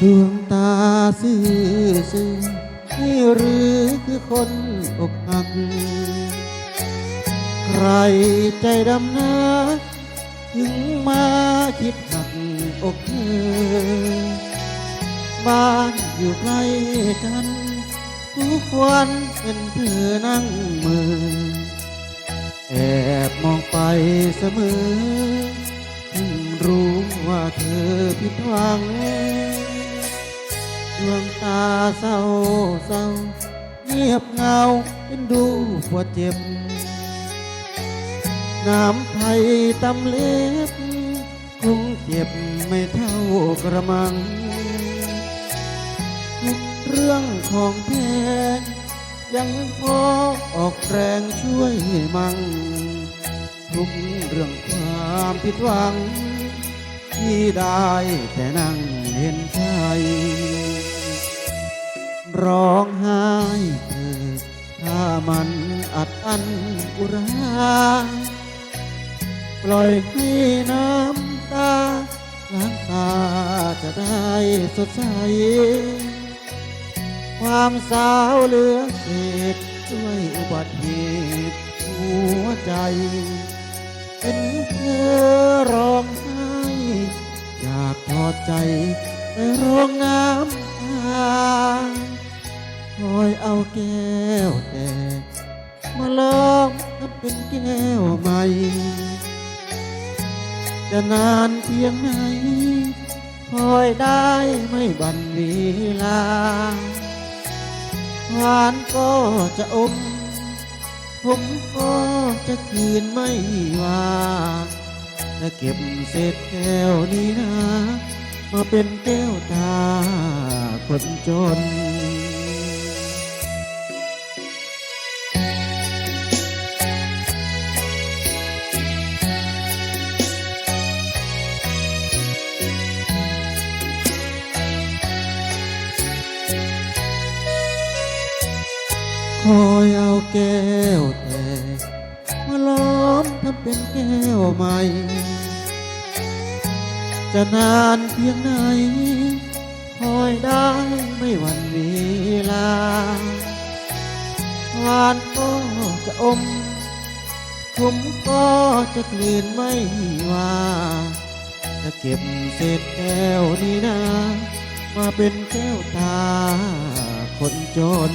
ดวงตาซื่อซื่อนี่หรือคือคนอกหัก ใครใจดำนาถึงมาคิดหักอกเธอบ้านอยู่ใกล้กัน ทุกวันเป็นเธอนั่งมือแอบมองไปเสมอถึงรู้ว่าเธอผิดหวัง ดวงตาเศร้าเศร้า เงียบเหงาเป็นดูปวดเจ็บ น้ำไผ่ตำเล็บ คงเจ็บไม่เท่ากระมังทุกเรื่องของแพงยังพอออกแรงช่วยมั่งทุกเรื่องความผิดหวัง ที่ได้แต่นั่งเห็น ร้องไห้เธอถ้ามันอัดอั้นอุรา ปล่อยให้น้ำตาล้างตาจะได้สดใส ความสาวเหลือเศษด้วยอุบัติเหตุหัวใจเป็นเธอร้องไห้อยากทอดใจไปร้องน้ำตา อยเอาแก้วแต่มาลอมทำเป็นแก้วใหม่จะนานเพียงไหนคอยได้ไม่บันเวลาหวานก็จะอม ผมก็จะคืนไม่ว่าจะเก็บเศษแก้วนี้นะ มาเป็นแก้วตาคนจน คอยเอาแก้วแต่มาล้อมทำเป็นแก้วใหม่ จะนานเพียงไหนคอยได้ไม่หวันเวลาหวานก็จะอมผมก็จะกลืนไม่ว่า จะเก็บเศษแก้วนี้นะ มาเป็นแก้วตาคนจน